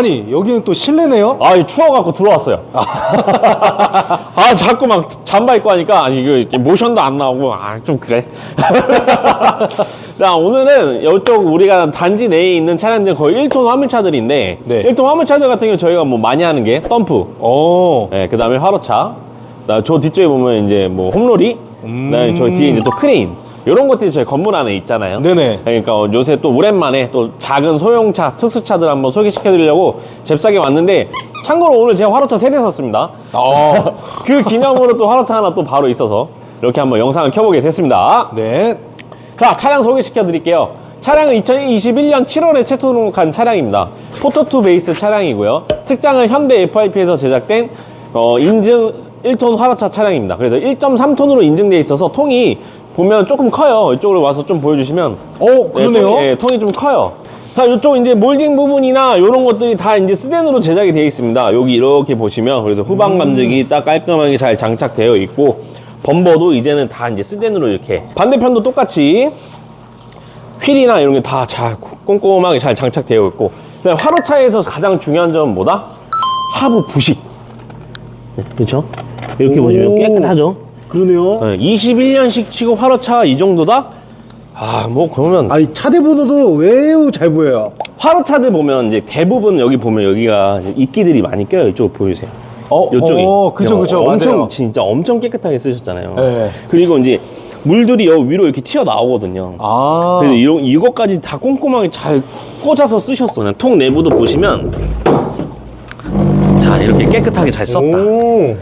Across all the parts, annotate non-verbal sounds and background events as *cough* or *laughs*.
아니 여기는 또 실내네요? 아, 추워갖고 들어왔어요. *laughs* 아, 자꾸 막 잠바 입고 하니까, 아니, 이거 모션도 안 나오고, 아, 좀 그래. *laughs* 자, 오늘은 이쪽 우리가 단지 내에 있는 차량들 거의 1톤 화물차들인데, 네. 1톤 화물차들 같은 경우 저희가 뭐 많이 하는 게 덤프, 오. 예, 그 다음에 화로차, 그다음에 저 뒤쪽에 보면 이제 뭐 홈로리, 그다음에 저 뒤에 이제 또 크레인, 이런 것들이 저희 건물 안에 있잖아요. 네네. 그러니까 요새 또 오랜만에 또 작은 소형차, 특수차들 한번 소개시켜 드리려고 잽싸게 왔는데 참고로 오늘 제가 화로차 세 대 샀습니다. 어. *laughs* 그 기념으로 또 화로차 하나 또 바로 있어서 이렇게 한번 영상을 켜보게 됐습니다. 네. 자, 차량 소개시켜 드릴게요. 차량은 2021년 7월에 채토록한 차량입니다. 포토2 베이스 차량이고요. 특장은 현대 FIP에서 제작된 어, 인증 1톤 화로차 차량입니다. 그래서 1.3톤으로 인증되어 있어서 통이 보면 조금 커요. 이쪽으로 와서 좀 보여주시면 어 네, 그러네요. 통이, 예, 통이 좀 커요. 자, 이쪽 이제 몰딩 부분이나 이런 것들이 다 이제 스덴으로 제작이 되어 있습니다. 여기 이렇게 보시면 그래서 후방 감지기 딱 깔끔하게 잘 장착되어 있고 범버도 이제는 다 이제 스덴으로 이렇게 반대편도 똑같이 휠이나 이런 게 다 잘 꼼꼼하게 잘 장착되어 있고 그다음에 화로차에서 가장 중요한 점은 뭐다? 하부 부식 그렇죠? 이렇게 보시면 오. 깨끗하죠? 그러네요. 21년식 치고 화로차 이 정도다? 아 뭐 그러면 아니 차대 번호도 매우 잘 보여요. 화로차들 보면 이제 대부분 여기 보면 여기가 이제 이끼들이 많이 껴요. 이쪽 보여주세요. 어, 이쪽이. 어, 그죠, 그죠, 엄청 맞아요. 진짜 엄청 깨끗하게 쓰셨잖아요. 네. 그리고 이제 물들이 여기 위로 이렇게 튀어 나오거든요. 아. 그래서 이런 이것까지 다 꼼꼼하게 잘 꽂아서 쓰셨어. 그냥 통 내부도 보시면 자 이렇게 깨끗하게 잘 썼다. 오.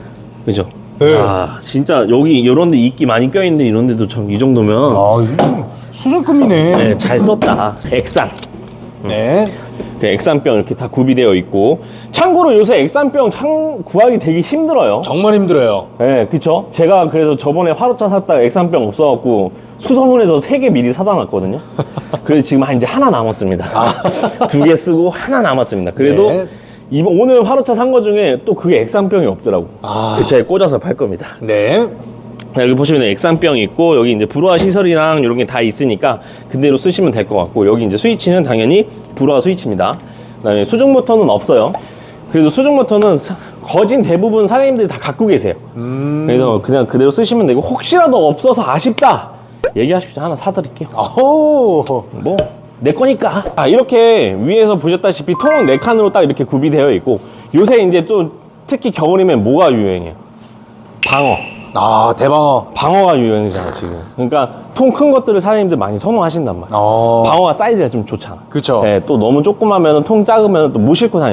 그죠? 네. 아 진짜 여기 이런데 이끼 많이 껴있는데 이런데도 참 이 정도면 아 이거 수준급이네. 네, 잘 썼다. 액상. 네. 그 액상병 이렇게 다 구비되어 있고 참고로 요새 액상병 참 구하기 되게 힘들어요. 정말 힘들어요. 네, 그쵸? 제가 그래서 저번에 화로차 샀다가 액상병 없어갖고 수소문에서 세 개 미리 사다 놨거든요. *laughs* 그래서 지금 한 이제 하나 남았습니다. *laughs* 두 개 쓰고 하나 남았습니다. 그래도 네. 이번 오늘 화로차 산 거 중에 또 그게 액상병이 없더라고. 아. 그 차에 꽂아서 팔 겁니다. 네. 자, 여기 보시면 액상병이 있고 여기 이제 불화 시설이랑 이런 게 다 있으니까 그대로 쓰시면 될 것 같고 여기 이제 스위치는 당연히 불화 스위치입니다. 그다음에 수중 모터는 없어요. 그래서 수중 모터는 사- 거진 대부분 사장님들이 다 갖고 계세요. 그래서 그냥 그대로 쓰시면 되고 혹시라도 없어서 아쉽다 얘기하십시오. 하나 사드릴게요. 아호. 뭐 내 거니까. 아, 이렇게 위에서 보셨다시피 통네 칸으로 딱 이렇게 구비되어 있고 요새 이제 또 특히 겨울이면 뭐가 유행해요? 방어. 아 대방어. 방어가 유행이잖아 지금. 그러니까 통 큰 것들을 사장님들 많이 선호하신단 말이야. 어. 방어가 사이즈가 좀 좋잖아. 그쵸. 예, 또 너무 조그마면 통 작으면 또 못 싣고 다니.